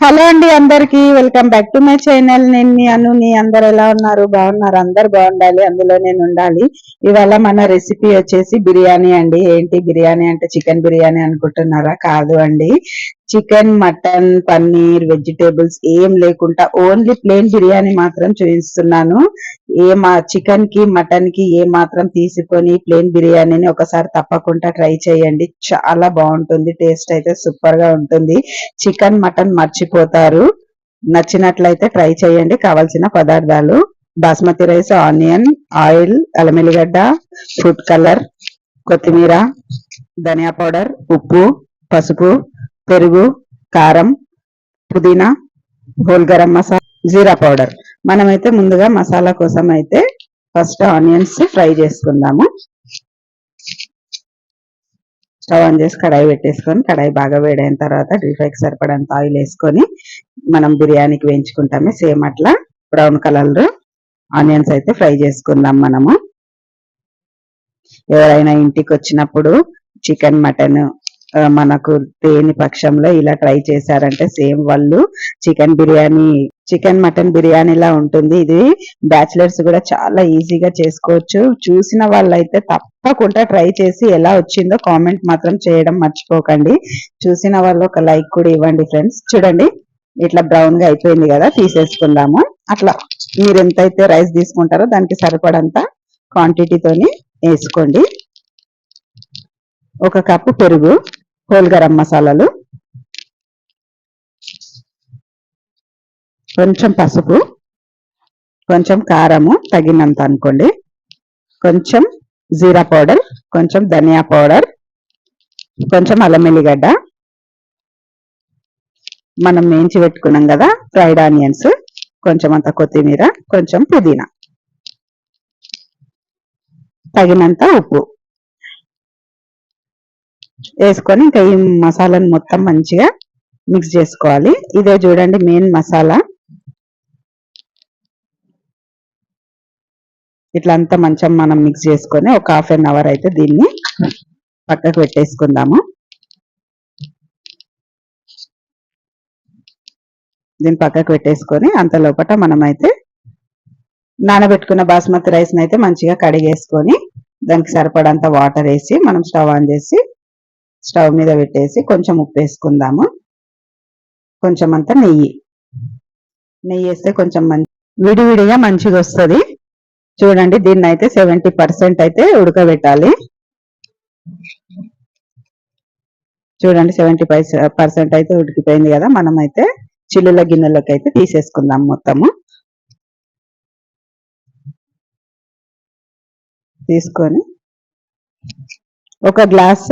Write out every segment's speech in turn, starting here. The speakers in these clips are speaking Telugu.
హలో అండి అందరికి welcome back to my channel నేను మీ అను నీ అందరు ఎలా ఉన్నారు? బాగున్నారు? అందరు బాగుండాలి అందులో నేను ఉండాలి. ఇవాళ మన రెసిపీ వచ్చేసి బిర్యానీ అండి. ఏంటి బిర్యానీ అంటే చికెన్ బిర్యానీ అనుకుంటున్నారా? కాదు అండి. చికెన్ మటన్ పన్నీర్ వెజిటేబుల్స్ ఏం లేకుండా ఓన్లీ ప్లేన్ బిర్యానీ మాత్రం చూపిస్తున్నాను ఏ మా చికెన్కి మటన్కి ఏ మాత్రం తీసుకొని ప్లేన్ బిర్యానీని ఒకసారి తప్పకుండా ట్రై చేయండి. చాలా బాగుంటుంది టేస్ట్ అయితే సూపర్గా ఉంటుంది. చికెన్ మటన్ మర్చిపోతారు. నచ్చినట్లయితే ట్రై చేయండి. కావాల్సిన పదార్థాలు బాస్మతి రైస్ ఆనియన్ ఆయిల్ అలమెలిగడ్డ ఫుడ్ కలర్ కొత్తిమీర ధనియా పౌడర్ ఉప్పు పసుపు పెరుగు కారం పుదీనా హోల్ గరం మసాలా జీరా పౌడర్. మనమైతే ముందుగా మసాలా కోసం అయితే ఫస్ట్ ఆనియన్స్ ఫ్రై చేసుకుందాము. స్టవ్ ఆన్ చేసి కడాయి పెట్టేసుకొని కడాయి బాగా వేడైన తర్వాత డీప్ సరిపడంత ఆయిల్ వేసుకొని మనం బిర్యానీకి వేయించుకుంటామే. సేమ్ అట్లా బ్రౌన్ కలర్ ఆనియన్స్ అయితే ఫ్రై చేసుకుందాం మనము. ఎవరైనా ఇంటికి వచ్చినప్పుడు చికెన్ మటన్ మనకు తేని పక్షంలో ఇలా ట్రై చేశారంటే సేమ్ వాళ్ళు చికెన్ బిర్యానీ చికెన్ మటన్ బిర్యానీలా ఉంటుంది. ఇది బ్యాచిలర్స్ కూడా చాలా ఈజీగా చేసుకోవచ్చు. చూసిన వాళ్ళైతే తప్పకుండా ట్రై చేసి ఎలా వచ్చిందో కామెంట్ మాత్రం చేయడం మర్చిపోకండి. చూసిన వాళ్ళు ఒక లైక్ కూడా ఇవ్వండి ఫ్రెండ్స్. చూడండి ఇట్లా బ్రౌన్గా అయిపోయింది కదా తీసేసుకుందాము. అట్లా మీరు ఎంతైతే రైస్ తీసుకుంటారో దానికి సరిపడంత క్వాంటిటీతోని వేసుకోండి. ఒక కప్పు పెరుగు హోల్ గరం మసాలాలు కొంచెం పసుపు కొంచెం కారము తగినంత అనుకోండి. కొంచెం జీరా పౌడర్ కొంచెం ధనియా పౌడర్ కొంచెం అల్లం ఎల్లిగడ్డ మనం వేయించి పెట్టుకున్నాం కదా ఫ్రైడ్ ఆనియన్స్ కొంచెం అంత కొత్తిమీర కొంచెం పుదీనా. తగినంత ఉప్పు. వేసుకొని ఇంకా ఈ మసాలాను మొత్తం మంచిగా మిక్స్ చేసుకోవాలి. ఇదే చూడండి మెయిన్ మసాలా. ఇట్లా అంతా మంచిగా మనం మిక్స్ చేసుకొని ఒక హాఫ్ అన్ అవర్ అయితే దీన్ని పక్కకు పెట్టేసుకుందాము. దీన్ని పక్కకు పెట్టేసుకొని అంత లోపల మనమైతే నానబెట్టుకున్న బాస్మతి రైస్ అయితే మంచిగా కడిగేసుకొని దానికి సరిపడంత వాటర్ వేసి మనం స్టవ్ ఆన్ చేసి స్టవ్ మీద పెట్టేసి కొంచెం ఉప్పు వేసుకుందాము. కొంచెం అంత నెయ్యి. నెయ్యి వేస్తే కొంచెం మంచి విడివిడిగా మంచిగా వస్తుంది. చూడండి దీన్ని అయితే సెవెంటీ పర్సెంట్ అయితే ఉడకబెట్టాలి. చూడండి సెవెంటీ పర్సెంట్ అయితే ఉడికిపోయింది కదా మనం అయితే చిల్లుల గిన్నెలోకి అయితే తీసేసుకుందాం మొత్తము. తీసుకొని ఒక గ్లాస్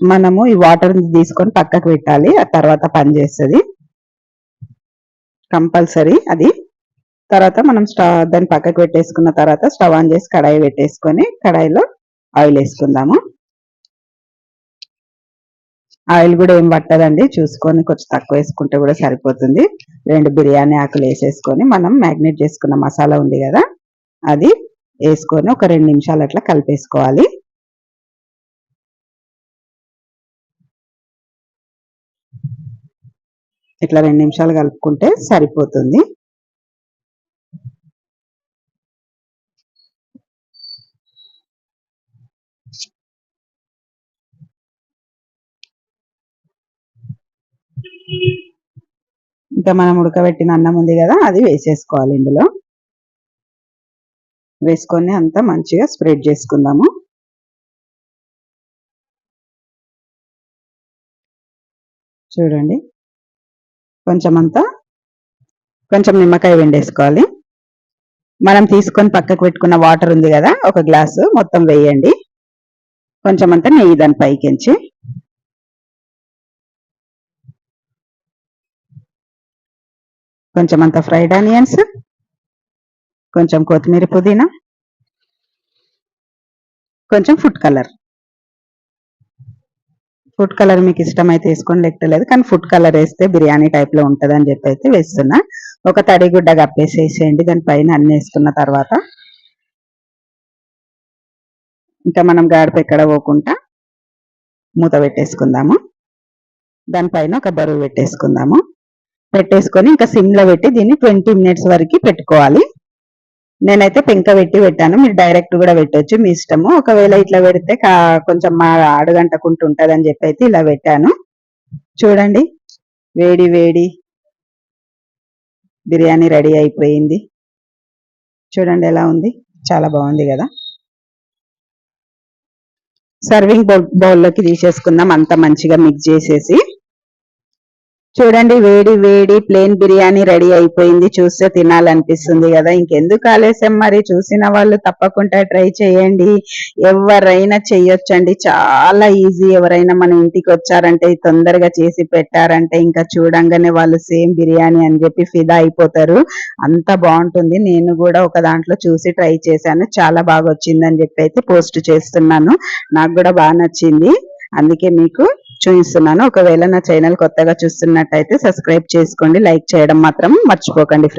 మనము ఈ వాటర్ తీసుకొని పక్కకు పెట్టాలి. ఆ తర్వాత పని చేస్తుంది. కంపల్సరీ అది. తర్వాత మనం స్టవ్ దాన్ని పక్కకు పెట్టేసుకున్న తర్వాత స్టవ్ ఆన్ చేసి కడాయి పెట్టేసుకొని కడాయిలో ఆయిల్ వేసుకుందాము. ఆయిల్ కూడా ఏం పట్టదండి. చూసుకొని కొంచెం తక్కువ వేసుకుంటే కూడా సరిపోతుంది. రెండు బిర్యానీ ఆకులు వేసేసుకొని మనం మ్యాగ్నేట్ చేసుకున్న మసాలా ఉంది కదా అది వేసుకొని ఒక రెండు నిమిషాలు అట్లా కలిపేసుకోవాలి. ఇట్లా రెండు నిమిషాలు కలుపుకుంటే సరిపోతుంది. ఇంకా మనం ఉడకబెట్టిన అన్నం ఉంది కదా అది వేసేసుకోవాలి ఇందులో. వేసుకొని అంతా మంచిగా స్ప్రెడ్ చేసుకుందాము. చూడండి. కొంచెం అంతా కొంచెం నిమ్మకాయ వెండేసుకోవాలి మనం తీసుకొని పక్కకు పెట్టుకున్న వాటర్ ఉంది కదా ఒక గ్లాసు మొత్తం వేయండి. కొంచెం అంతా నెయ్యి దాని పైకించి కొంచెం అంతా ఫ్రైడ్ ఆనియన్స్ కొంచెం కొత్తిమీర పుదీనా కొంచెం ఫుడ్ కలర్. ఫుడ్ కలర్ మీకు ఇష్టమైతే వేసుకోండి లెక్కలేదు కానీ ఫుడ్ కలర్ వేస్తే బిర్యానీ టైప్లో ఉంటది అని చెప్పి అయితే వేస్తున్నా. ఒక తడిగుడ్డ కప్పేసేసేయండి. దాని పైన అన్ని వేసుకున్న తర్వాత ఇంకా మనం గాడిప ఎక్కడ పోకుండా మూత పెట్టేసుకుందాము. దానిపైన ఒక బరువు పెట్టేసుకుందాము. పెట్టేసుకొని ఇంకా సిమ్లో పెట్టి దీన్ని ట్వంటీ మినిట్స్ వరకు పెట్టుకోవాలి. నేనైతే పెంక పెట్టి పెట్టాను. మీరు డైరెక్ట్ కూడా పెట్టొచ్చు మీ ఇష్టము. ఒకవేళ ఇట్లా పెడితే కా- కొంచెం మా అడుగంటకుంటూ ఉంటుంది అని చెప్పి అయితే ఇలా పెట్టాను. చూడండి వేడి వేడి బిర్యానీ రెడీ అయిపోయింది. చూడండి ఎలా ఉంది. చాలా బాగుంది కదా. సర్వింగ్ బౌల్ బౌల్లోకి తీసేసుకుందాం. అంత మంచిగా మిక్స్ చేసేసి. చూడండి వేడి వేడి ప్లేన్ బిర్యానీ రెడీ అయిపోయింది. చూస్తే తినాలనిపిస్తుంది కదా. ఇంకెందుకు ఆలస్యం మరి? చూసిన వాళ్ళు తప్పకుండా ట్రై చేయండి. ఎవరైనా చెయ్యొచ్చండి. చాలా ఈజీ ఎవరైనా మన ఇంటికి వచ్చారంటే తొందరగా చేసి పెట్టారంటే ఇంకా చూడంగానే వాళ్ళు సేమ్ బిర్యానీ అని చెప్పి ఫిదా అయిపోతారు. అంత బాగుంటుంది. నేను కూడా ఒక దాంట్లో చూసి ట్రై చేశాను. చాలా బాగా వచ్చింది అని చెప్పి అయితే పోస్ట్ చేస్తున్నాను. నాకు కూడా బాగా నచ్చింది. అందుకే మీకు చూపిస్తున్నాను ఒకవేళ నా ఛానల్ కొత్తగా చూస్తున్నట్టయితే సబ్స్క్రైబ్ చేసుకోండి. లైక్ చేయడం మాత్రం మర్చిపోకండి ఫ్రెండ్స్